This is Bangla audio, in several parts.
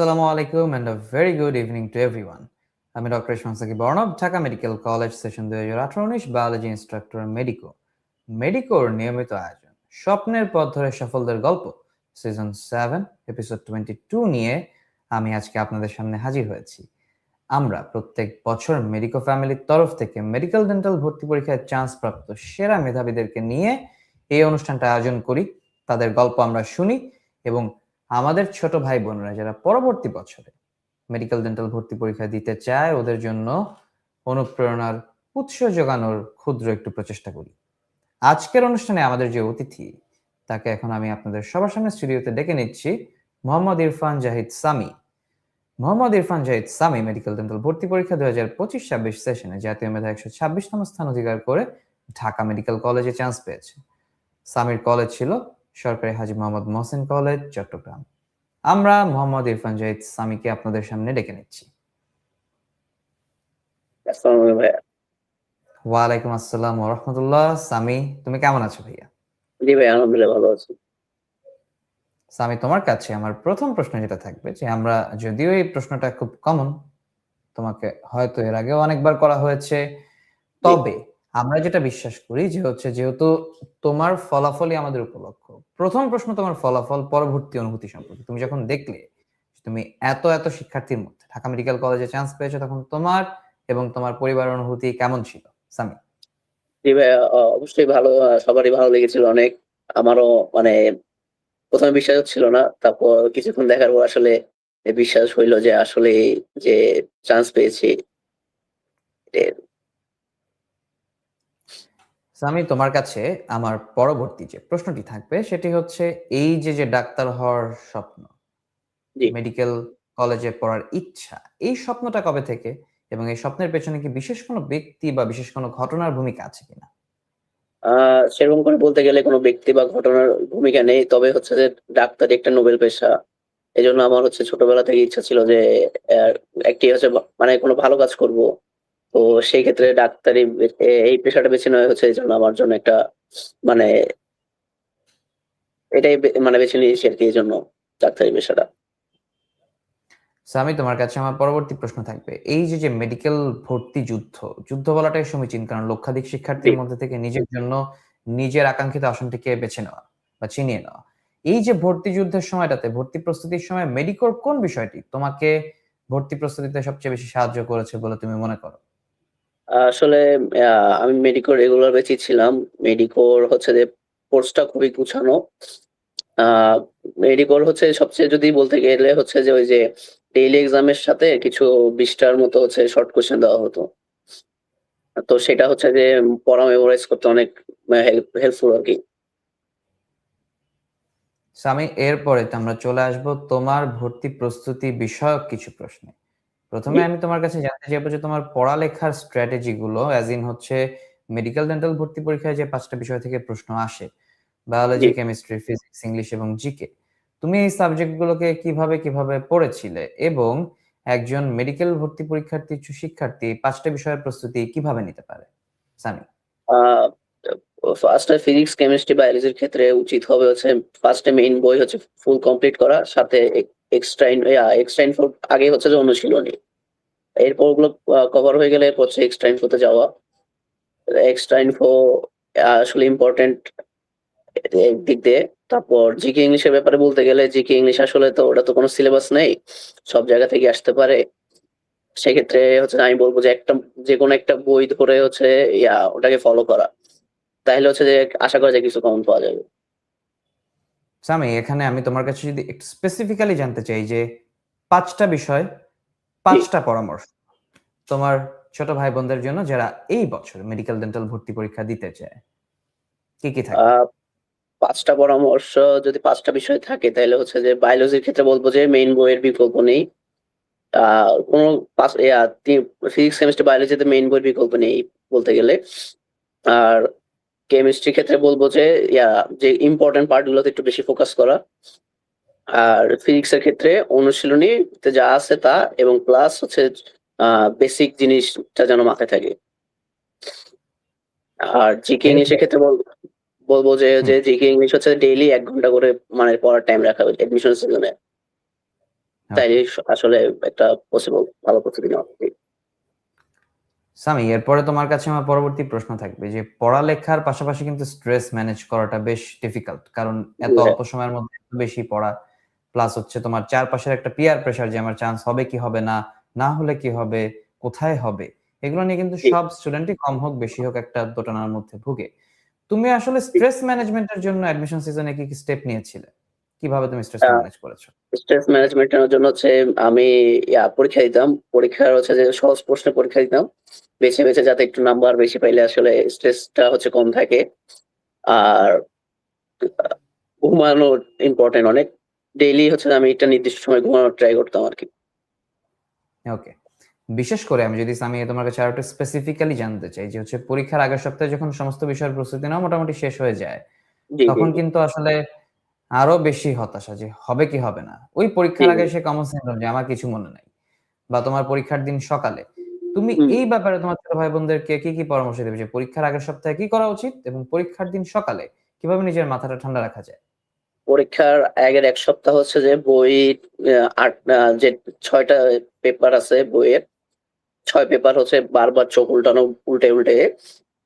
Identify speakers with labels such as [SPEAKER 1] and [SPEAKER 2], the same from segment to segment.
[SPEAKER 1] আসসালামু আলাইকুম and a very good evening to everyone আমি doctor Sakib Barnab, Dhaka medical college session দুই হাজার আঠারো উনিশ বায়োলজি ইনস্ট্রাক্টর মেডিকো। মেডিকোর নিয়মিত আয়োজন। স্বপ্নের পথ ধরে সফলদের গল্প season seven episode twenty two নিয়ে আমি আজকে আপনাদের সামনে হাজির হয়েছি। আমরা প্রত্যেক বছর মেডিকো ফ্যামিলির তরফ থেকে মেডিকেল ডেন্টাল ভর্তি পরীক্ষায় চান্স প্রাপ্ত সেরা মেধাবীদেরকে নিয়ে এই অনুষ্ঠানটা আয়োজন করি। তাদের গল্প আমরা শুনি এবং আমাদের ছোট ভাই বোনরা যারা পরবর্তী বছরে মেডিকেল ডেন্টাল ভর্তি পরীক্ষা দিতে চায়, ওদের জন্য অনুপ্রেরণার উৎস যোগানোর ক্ষুদ্র একটু প্রচেষ্টা করি। আজকের অনুষ্ঠানে আমাদের যে অতিথি, তাকে এখন আমি আপনাদের সবার সামনে স্টুডিওতে ডেকে নিচ্ছি, মোহাম্মদ ইরফান জাহিদ সামি। মোহাম্মদ ইরফান জাহিদ সামি মেডিকেল ডেন্টাল ভর্তি পরীক্ষা দুই হাজার পঁচিশ ছাব্বিশ সেশনে জাতীয় মেধা একশো ছাব্বিশতম স্থান অধিকার করে ঢাকা মেডিকেল কলেজে চান্স পেয়েছে। সামির কলেজ ছিল সরকারি হাজি মোহাম্মদ মহসিন কলেজ চট্টগ্রাম। আমরা মোহাম্মদ ইরফান জাহিদ সামিকে আপনাদের সামনে ডেকে নিচ্ছি। ওয়ালাইকুম আসসালাম রহমতুল্লাহ। সামি তুমি কেমন আছো ভাইয়া?
[SPEAKER 2] জি ভাই আলহামদুলিল্লাহ ভালো আছি।
[SPEAKER 1] সামি তোমার কাছে আমার প্রথম প্রশ্ন যেটা থাকবে যে আমরা যদিও এই প্রশ্নটা খুব কমন তোমাকে হয়তো এর আগেও অনেকবার করা হয়েছে তবে আমরা যেটা বিশ্বাস করি যে হচ্ছে যেহেতু তোমার ফলাফলই আমাদের উপলক্ষ, প্রথম প্রশ্ন তোমার ফলাফল পরবর্তী অনুভূতি সম্পর্কে। তুমি যখন দেখলে তুমি এত এত শিক্ষার্থীর মধ্যে, ঢাকা মেডিকেল কলেজে চান্স পেয়েছ তখন তোমার এবং তোমার পরিবার অনুভূতি কেমন ছিল? সামি
[SPEAKER 2] জি অবশ্যই ভালো সবারই ভালো লেগেছিল অনেক। আমারও মানে প্রথমে বিশ্বাস হচ্ছিল না, তারপর কিছুক্ষণ দেখার পর আসলে বিশ্বাস হইল যে আসলে যে চান্স পেয়েছি
[SPEAKER 1] সামি তোমার কাছে আমার পরবর্তী যে প্রশ্নটি থাকবে সেটি হচ্ছে এই যে যে ডাক্তার হওয়ার স্বপ্ন
[SPEAKER 2] জি।
[SPEAKER 1] মেডিকেল কলেজে পড়ার ইচ্ছা এই স্বপ্নটা কবে থেকে এবং এই স্বপ্নের পেছনে কি বিশেষ কোনো ব্যক্তি বা বিশেষ কোনো ঘটনার ভূমিকা আছে কিনা?
[SPEAKER 2] আহ সেরকম করে বলতে গেলে কোনো ব্যক্তি বা ঘটনার ভূমিকা নেই। তবে হচ্ছে যে ডাক্তারি একটা নোবেল পেশা। এই জন্য আমার হচ্ছে ছোটবেলা থেকে ইচ্ছা ছিল যে আহ, একটি হচ্ছে বা- মানে কোনো ভালো কাজ করব। তো সেই ক্ষেত্রে ডাক্তারি এই পেশাটা বেছে নেওয়া হচ্ছে এই জন্য আমার জন্য একটা মানে এটাই মানে বেছে নিয়েছি আর কি এই জন্য ডাক্তারি পেশাটা।
[SPEAKER 1] সামি তোমার কাছে আমার পরবর্তী প্রশ্ন থাকবে। এই যে যে মেডিকেল ভর্তি যুদ্ধ যুদ্ধ বলাটাই সমীচীন কারণ লক্ষাধিক শিক্ষার্থীর মধ্যে থেকে নিজের জন্য নিজের আকাঙ্ক্ষিত আসনটিকে বেছে নেওয়া বা চিনিয়ে নেওয়া। এই যে ভর্তি যুদ্ধের সময়টাতে ভর্তি প্রস্তুতির সময় মেডিকোর কোন বিষয়টি তোমাকে ভর্তি প্রস্তুতিতে সবচেয়ে বেশি সাহায্য করেছে বলে তুমি মনে করো?
[SPEAKER 2] আসলে আমি মেডিকোর রেগুলার বেচি ছিলাম। মেডিকোর হচ্ছে যে কোর্সটা খুবই গুছানো। মেডিকোর হচ্ছে সবচেয়ে যদি বলতে গেলে হচ্ছে যে ওই যে ডেইলি এক্সামের সাথে কিছু বিশটার মতো হচ্ছে শর্ট কোশ্চেন দেওয়া হতো। তো সেটা হচ্ছে যে পড়া মেমোরাইজ করতে অনেক হেল্পফুল আর কি।
[SPEAKER 1] সামি, এরপরে আমরা চলে আসব তোমার ভর্তি প্রস্তুতি বিষয়ক কিছু প্রশ্নে। প্রথমে আমি তোমার কাছে জানতে চাইব যে তোমার পড়ালেখার স্ট্র্যাটেজি গুলো অ্যাজ ইন হচ্ছে মেডিকেল ডেন্টাল ভর্তি পরীক্ষায় যে পাঁচটা বিষয় থেকে প্রশ্ন আসে বায়োলজি কেমিস্ট্রি ফিজিক্স ইংলিশ এবং জিকে তুমি এই সাবজেক্ট গুলোকে কীভাবে কীভাবে পড়েছিলে এবং একজন মেডিকেল ভর্তি পরীক্ষার্থী শিক্ষার্থী পাঁচটা বিষয়ের প্রস্তুতি কীভাবে নিতে পারে? সামি।
[SPEAKER 2] ফার্স্টে ফিজিক্স কেমিস্ট্রি বায়োলজির ক্ষেত্রে উচিত হবে হচ্ছে ফার্স্টে মেইন বই হচ্ছে ফুল কমপ্লিট করা সাথে এক্সট্রা এক্সট্রা ইনফো আগে হচ্ছে যে অনুশীলনী এরপর ওগুলো কভার হয়ে গেলে এরপর হচ্ছে এক্সট্রা ইনফোতে যাওয়া। এক্সট্রা ইনফো আসলে ইম্পর্টেন্ট দিক দিয়ে। তারপর জিকে ইংলিশের ব্যাপারে বলতে গেলে জিকে ইংলিশ আসলে তো ওটা তো কোনো সিলেবাস নেই, সব জায়গা থেকে আসতে পারে। সেক্ষেত্রে হচ্ছে আমি বলব যে একটা, যে কোনো একটা বই ধরে হচ্ছে, ইয়া, ওটাকে ফলো করা। তাহলে হচ্ছে যে আশা করা যায় কিছু কমন পাওয়া যাবে।
[SPEAKER 1] সামি এখানে আমি তোমার কাছে যদি স্পেসিফিক্যালি জানতে চাই যে পাঁচটা বিষয়, পাঁচটা পরামর্শ তোমার ছোট ভাই বোনদের জন্য যারা এই বছর মেডিকেল ডেন্টাল ভর্তি পরীক্ষা দিতে চায়, কি কি থাকে?
[SPEAKER 2] পাঁচটা পরামর্শ, যদি পাঁচটা বিষয় থাকে তাহলে হচ্ছে যে বায়োলজির ক্ষেত্রে বলব যে মেইন বইয়ের বিকল্প নেই। কোনো ফিজিক্স কেমিস্ট্রি বায়োলজিতে মেইন বইয়ের বিকল্প নেই বলতে গেলে। আর কেমিস্ট্রি ক্ষেত্রে বলব যে ইয়া যে ইম্পর্টেন্ট পার্ট গুলোতে একটু বেশি ফোকাস করা। আর ফিজিক্স এর ক্ষেত্রে অনুশীলনীতে যা আছে তা এবং প্লাস হচ্ছে বেসিক জিনিসটা যেন মাথায় থাকে। আর জিকে ইংলিশের ক্ষেত্রে বল- বলব যে যে জিকে ইংলিশ হচ্ছে ডেইলি এক ঘণ্টা করে মানে পড়ার টাইম রাখা এডমিশন সিজনে তাই আসলে একটা পসিবল ভালো প্রস্তুতি নেওয়া।
[SPEAKER 1] সামি এরপরে তোমার কাছে আমার পরবর্তী প্রশ্ন থাকবে যে পড়ালেখার পাশাপাশি কিন্তু স্ট্রেস ম্যানেজ করাটা বেশ ডিফিকাল্ট কারণ এত। অল্প সময়ের মধ্যে বেশি পড়া প্লাস হচ্ছে তোমার চারপাশের একটা পিয়ার প্রেসার যে আমার চান্স হবে কি হবে না না হলে কি হবে কোথায় হবে এগুলো নিয়ে কিন্তু সব স্টুডেন্টই কম হোক বেশি হোক একটা দোটানার মধ্যে ভুগে। তুমি আসলে স্ট্রেস ম্যানেজমেন্টের জন্য অ্যাডমিশন সিজনে কি কি স্টেপ নিয়েছিলে? কীভাবে তুমি স্ট্রেস ম্যানেজ করেছ?
[SPEAKER 2] স্ট্রেস ম্যানেজমেন্টের জন্য হচ্ছে আমি পরীক্ষা দিতাম। পরীক্ষার হচ্ছে যে সহজ প্রশ্নের পরীক্ষা দিতাম। বেছে বেছে যাতে একটু নাম্বার বেশি পাইলে আসলে স্ট্রেসটা হচ্ছে কম থাকে। আর ঘুমানো ইম্পর্টেন্ট অনেক। ডেইলি হচ্ছে আমি একটা নির্দিষ্ট সময় ঘুমানোর ট্রাই করতাম আর কি
[SPEAKER 1] ওকে বিশেষ করে আমি যদি আমি তোমার কাছে আরও স্পেসিফিক্যালি জানতে চাই যে হচ্ছে পরীক্ষার আগের সপ্তাহে যখন সমস্ত বিষয়ের প্রস্তুতি নাও মোটামুটি শেষ হয়ে যায় তখন কিন্তু আসলে আরও বেশি হতাশা যে হবে কি হবে না। ওই পরীক্ষার আগে সে কমন সিনড্রোম যে আমার কিছু মনে নাই বা তোমার পরীক্ষার দিন সকালে। তুমি এই ব্যাপারে তোমার ছোট ভাই বোনদেরকে কি কি পরামর্শ দেবে যে পরীক্ষার আগের সপ্তাহে কি করা উচিত এবং পরীক্ষার দিন সকালে কীভাবে নিজের মাথাটা ঠান্ডা রাখা যায়?
[SPEAKER 2] পরীক্ষার আগের এক সপ্তাহ হচ্ছে যে বই আট যে ছয়টা পেপার আছে বইয়ের ছয় পেপার হচ্ছে বারবার চোখ উল্টানো উল্টে উল্টে।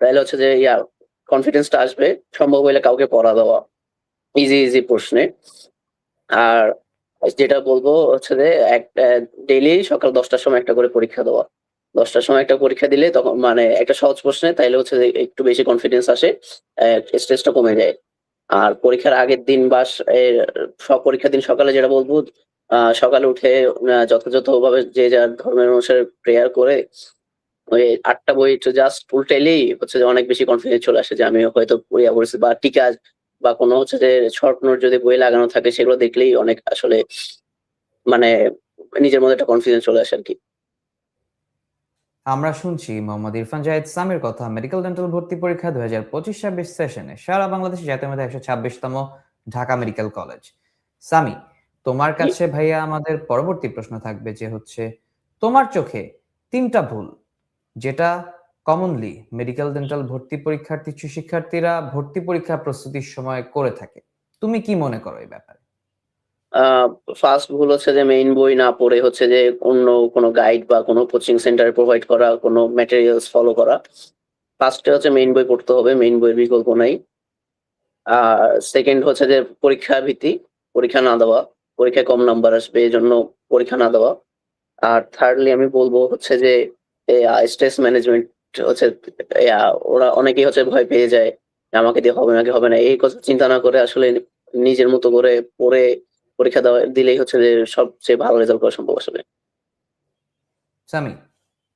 [SPEAKER 2] তাহলে হচ্ছে যে ইয়া কনফিডেন্সটা আসবে সম্ভব হলে কাউকে পড়া দেওয়া। ইজি ইজি প্রশ্নে। আর যেটা বলব হচ্ছে যে একটা ডেইলি সকাল দশটার সময় একটা করে পরীক্ষা দেওয়া। দশটার সময় একটা পরীক্ষা দিলে তখন মানে একটা সহজ প্রশ্নে তাইলে হচ্ছে যে একটু বেশি কনফিডেন্স আসে স্ট্রেসটা কমে যায়। আর পরীক্ষার আগের দিন বা পরীক্ষার দিন সকালে যেটা বলব সকালে উঠে যথাযথভাবে যে যার ধর্মের অনুসারে প্রেয়ার করে, ওই আটটা বই একটু জাস্ট উল্টাইলেই হচ্ছে যে অনেক বেশি কনফিডেন্স চলে আসে যে আমি হয়তো পড়িয়া পড়েছি বা টিকা বা কোনো হচ্ছে যে শর্ট নোট যদি বই লাগানো থাকে সেগুলো দেখলেই অনেক আসলে মানে নিজের মধ্যে একটা কনফিডেন্স চলে আসে আর কি।
[SPEAKER 1] আমরা শুনছি মোহাম্মদ ইরফান জাহিদ সামির কথা মেডিকেল ডেন্টাল ভর্তি পরীক্ষা দুই হাজার পঁচিশ ছাব্বিশ সেশনে সারা বাংলাদেশে জাতীয় মধ্যে একশো ছাব্বিশতম ঢাকা মেডিকেল কলেজ সামি তোমার কাছে ভাইয়া আমাদের পরবর্তী প্রশ্ন থাকবে যে হচ্ছে তোমার চোখে তিনটা ভুল যেটা কমনলি মেডিকেল ডেন্টাল ভর্তি পরীক্ষার্থী শিক্ষার্থীরা ভর্তি পরীক্ষা প্রস্তুতির সময় করে থাকে। তুমি কি মনে করো এই ব্যাপারে?
[SPEAKER 2] ফার্স্ট ভুল হচ্ছে যে মেইন বই না পড়ে হচ্ছে যে অন্য কোনো গাইড বা কোনো কোচিং সেন্টারে প্রোভাইড করা, কোনো ম্যাটেরিয়ালস ফলো করা। ফার্স্টে হচ্ছে মেইন বই পড়তে হবে মেইন বইয়ের বিকল্প নাই। আর সেকেন্ড হচ্ছে যে পরীক্ষা ভীতি পরীক্ষা না দেওয়া, পরীক্ষায় কম নাম্বার আসবে এই জন্য পরীক্ষা না দেওয়া। আর থার্ডলি আমি বলব হচ্ছে যে স্ট্রেস ম্যানেজমেন্ট হচ্ছে ওরা অনেকেই হচ্ছে ভয় পেয়ে যায় আমাকে দিয়ে হবে নাকি হবে না। এই কথা চিন্তা না করে আসলে নিজের মতো করে পড়ে পরীক্ষা দেওয়া দিলেই হচ্ছে যে সবচেয়ে ভালো রেজাল্ট করা সম্ভব আসলে।
[SPEAKER 1] সামি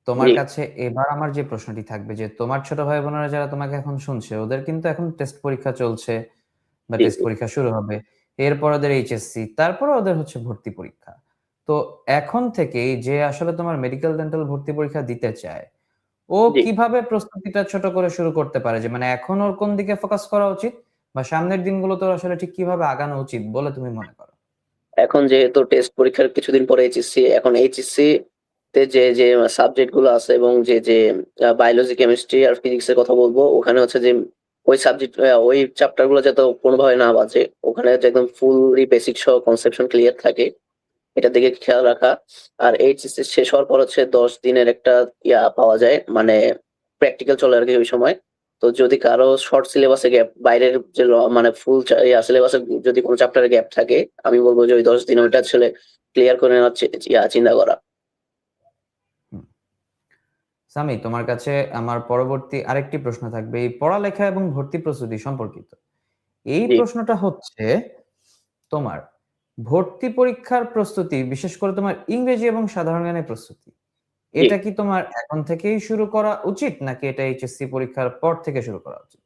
[SPEAKER 1] তোমার কাছে এবার আমার যে প্রশ্নটি থাকবে যে তোমার ছোট ভাই বোনেরা যারা তোমাকে এখন শুনছে ওদের কিন্তু এখন টেস্ট পরীক্ষা চলছে বা টেস্ট পরীক্ষা শুরু হবে। এরপর ওদের এইচএসসি তারপর ওদের হচ্ছে ভর্তি পরীক্ষা। তো এখন থেকেই যে আসলে তোমার মেডিকেল ডেন্টাল ভর্তি পরীক্ষা দিতে চায় ও কীভাবে প্রস্তুতিটা ছোট করে শুরু করতে পারে? যে মানে এখন ওর কোন দিকে ফোকাস করা উচিত বা সামনের দিনগুলো তো আসলে ঠিক কীভাবে আগানো উচিত বলে তুমি মনে করো?
[SPEAKER 2] এখন যেহেতু টেস্ট পরীক্ষার কিছুদিন পরে এইচএসসি এখন এইচএসসি তে যে যে সাবজেক্টগুলো আছে এবং যে যে বায়োলজি কেমিস্ট্রি আর ফিজিক্স এর কথা বলব ওখানে হচ্ছে যে ওই সাবজেক্ট ওই চ্যাপ্টারগুলো যাতে কোনোভাবে না বাজে ওখানে একদম ফুললি বেসিক সহ কনসেপশন ক্লিয়ার থাকে এটা দিকে খেয়াল রাখা। আর এইচএসসি শেষ হওয়ার পর হচ্ছে দশ দিনের একটা ইয়া পাওয়া যায় মানে প্র্যাকটিক্যাল চলে আর কি ওই সময়। তো যদি কারও শর্ট সিলেবাসে গ্যাপ বাইরের যে মানে ফুল সিলেবাসে যদি কোনো চ্যাপ্টারে গ্যাপ থাকে আমি বলব যে ওই দশ দিন ওইটা ছেলে ক্লিয়ার করে নেওয়ার ইয়া চিন্তা করা।
[SPEAKER 1] সামি তোমার কাছে আমার পরবর্তী আরেকটি প্রশ্ন থাকবে এই পড়ালেখা এবং ভর্তি প্রস্তুতি সম্পর্কিত। এই প্রশ্নটা হচ্ছে তোমার ভর্তি পরীক্ষার প্রস্তুতি বিশেষ করে তোমার ইংরেজি এবং সাধারণ জ্ঞানের প্রস্তুতি এটা কি তোমার এখন থেকেই শুরু করা উচিত নাকি এটা এইচএসসি পরীক্ষার পর থেকে শুরু করা উচিত?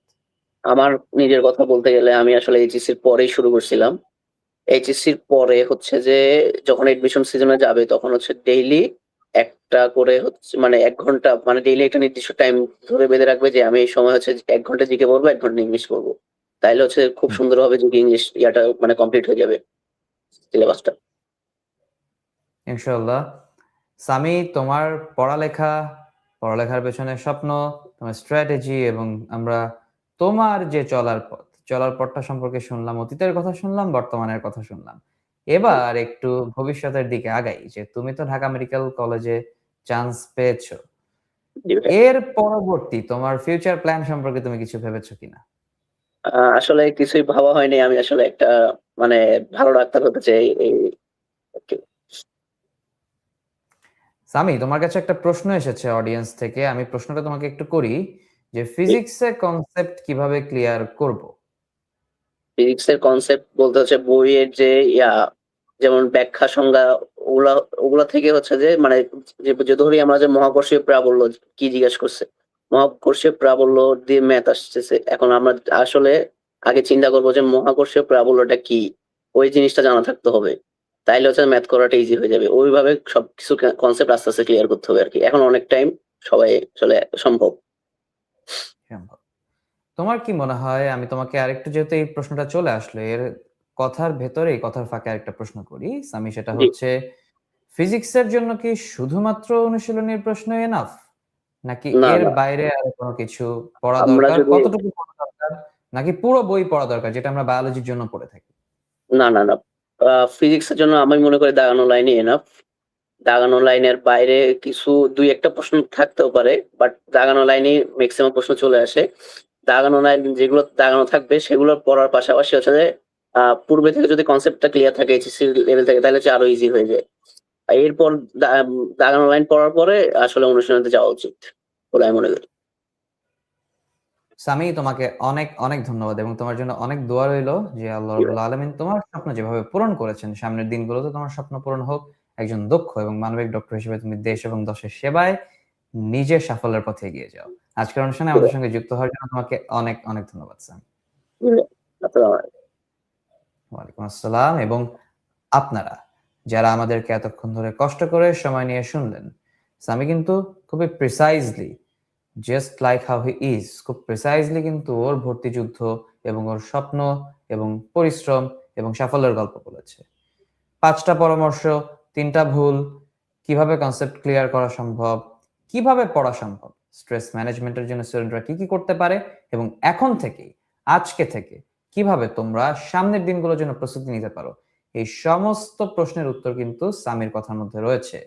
[SPEAKER 2] আমার নিজের কথা বলতে গেলে আমি আসলে এইচএসসির পরেই শুরু করছিলাম। এইচএসসির পরে হচ্ছে যে যখন এডমিশন সিজনে যাবে তখন হচ্ছে ডেইলি একটা করে হচ্ছে মানে এক ঘণ্টা মানে ডেইলি একটা নির্দিষ্ট টাইম ধরে বেঁধে রাখবে যে আমি এই সময় হচ্ছে এক ঘণ্টা জিকে পড়ব এক ঘণ্টা ইংলিশ পড়ব। তাইলে হচ্ছে খুব। সুন্দরভাবে জিকে ইংলিশ ইয়াটা মানে কমপ্লিট হয়ে যাবে। সিলেবাসটা।
[SPEAKER 1] ইনশাআল্লাহ। সামি তোমার পড়ালেখা পড়ালেখার পেছনে স্বপ্ন তোমার স্ট্র্যাটেজি এবং আমরা তোমার যে চলার পথ চলার পথটা সম্পর্কে শুনলাম অতীতের কথা শুনলাম বর্তমানের কথা শুনলাম। এবার একটু ভবিষ্যতের দিকে আগাই যে তুমি তো ঢাকা মেডিকেল কলেজে চান্স পেয়েছ। এর পরবর্তী তোমার ফিউচার প্ল্যান সম্পর্কে তুমি কিছু ভেবেছো কিনা?
[SPEAKER 2] আসলে কিছুই ভাবা হয়নি। আমি আসলে একটা মানে ভালো ডাক্তার হতে চাই। এই
[SPEAKER 1] সামি তোমার কাছে একটা প্রশ্ন এসেছে অডিয়েন্স থেকে। আমি প্রশ্নটা তোমাকে একটু করি যে ফিজিক্সের কনসেপ্ট কীভাবে ক্লিয়ার করব?
[SPEAKER 2] ফিজিক্স এর কনসেপ্ট বলতে হচ্ছে বইয়ের যে ইয়া যেমন ব্যাখ্যা সংজ্ঞা ওগুলা ওগুলা থেকে হচ্ছে যে মানে যে যে ধরি আমরা যে মহাকর্ষীয় প্রাবল্য কি জিজ্ঞেস করছে। মহাকর্ষীয় প্রাবল্য দিয়ে ম্যাথ আসতেছে। এখন আমরা আসলে আগে চিন্তা করব যে মহাকর্ষীয় প্রাবল্যটা কি? ওই জিনিসটা জানা থাকতে হবে। তাইলে হচ্ছে ম্যাথ করাটা ইজি হয়ে যাবে। ওইভাবে সবকিছু কনসেপ্ট আস্তে আস্তে ক্লিয়ার করতে হবে আর কি এখন অনেক টাইম সবাই আসলে সম্ভব।
[SPEAKER 1] সম্ভব। তোমার কি মনে হয়? আমি তোমাকে আরেকটু যেহেতু এই প্রশ্নটা চলে আসলো এর কথার ভেতরে কথার ফাঁকে আরেকটা প্রশ্ন করি। সামি সেটা হচ্ছে ফিজিক্সের জন্য কি শুধুমাত্র অনুশীলনের প্রশ্ন এনাফ নাকি এর। বাইরে আরও কোনো কিছু পড়া দরকার? কতটুকু পড়া দরকার? নাকি পুরো বই পড়া দরকার যেটা আমরা বায়োলজির জন্য পড়ে থাকি?
[SPEAKER 2] না না না। ফিজিক্স এর জন্য আমি মনে করি দাগানো লাইনই এনাফ দাগানো লাইনের বাইরে কিছু দুই একটা প্রশ্ন থাকতেও পারে বাট দাগানো লাইনে ম্যাক্সিমাম প্রশ্ন চলে আসে। দাগানো লাইন যেগুলো দাগানো থাকবে সেগুলো পড়ার পাশাপাশি হচ্ছে যে পূর্বে থেকে যদি কনসেপ্টটা ক্লিয়ার থাকে এইচএসসি লেভেল থেকে তাহলে হচ্ছে আরও ইজি হয়ে যায়। এরপর দাগানো লাইন পড়ার পরে আসলে অনুশীলনীতে যাওয়া উচিত বলে আমি মনে করি।
[SPEAKER 1] সামি তোমাকে অনেক অনেক ধন্যবাদ এবং তোমার জন্য অনেক দোয়া রইল যে আল্লাহ রাব্বুল আলামিন তোমার স্বপ্ন যেভাবে পূরণ করেছেন সামনের দিনগুলোতে তোমার স্বপ্ন পূরণ হোক একজন দক্ষ এবং মানবিক ডক্টর হিসেবে তুমি দেশ এবং দশের সেবায় নিজের সাফল্যের পথে এগিয়ে যাও। আজকের অনুষ্ঠানে আমাদের সঙ্গে যুক্ত হওয়ার জন্য তোমাকে অনেক অনেক ধন্যবাদ স্যার ওয়ালাইকুম আসসালাম এবং আপনারা যারা আমাদেরকে এতক্ষণ ধরে কষ্ট করে সময় নিয়ে শুনলেন। সামি কিন্তু খুবই precisely just like how he is খুব প্রিসাইজলি কিন্তু ওর ভর্তি যুদ্ধ এবং ওর স্বপ্ন এবং পরিশ্রম এবং সাফল্যের গল্প বলেছে। পাঁচটা পরামর্শ, তিনটা ভুল, কীভাবে কনসেপ্ট ক্লিয়ার করা সম্ভব, কীভাবে পড়া সম্ভব স্ট্রেস ম্যানেজমেন্টের জন্য স্টুডেন্টরা কি কি করতে পারে এবং এখন থেকেই আজকে থেকে, কীভাবে তোমরা সামনের দিনগুলোর জন্য প্রস্তুতি নিতে পারো এই সমস্ত প্রশ্নের উত্তর কিন্তু সামির কথার মধ্যে রয়েছে।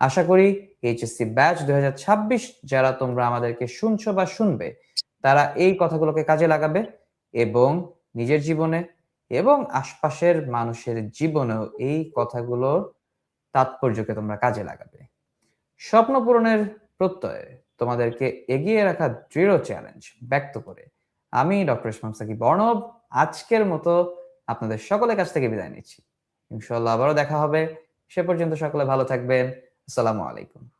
[SPEAKER 1] আশা করি এইচএসসি ব্যাচ দু হাজার ছাব্বিশ যারা তোমরা আমাদেরকে শুনছো বা শুনবে, তারা এই কথাগুলোকে কাজে লাগাবে এবং নিজের জীবনে এবং আশপাশের মানুষের জীবনেও এই কথাগুলোর তাৎপর্যকে তোমরা কাজে লাগাবে। স্বপ্ন পূরণের প্রত্যয়ে, তোমাদেরকে এগিয়ে রাখা দৃঢ় চ্যালেঞ্জ ব্যক্ত করে। আমি ডক্টর ইসমাম সাকিব বর্ণব আজকের মতো আপনাদের সকলের কাছ থেকে বিদায় নিচ্ছি। ইনশাল্লাহ আবারও দেখা হবে। সে পর্যন্ত সকলে ভালো থাকবেন। আসসালামু আলাইকুম।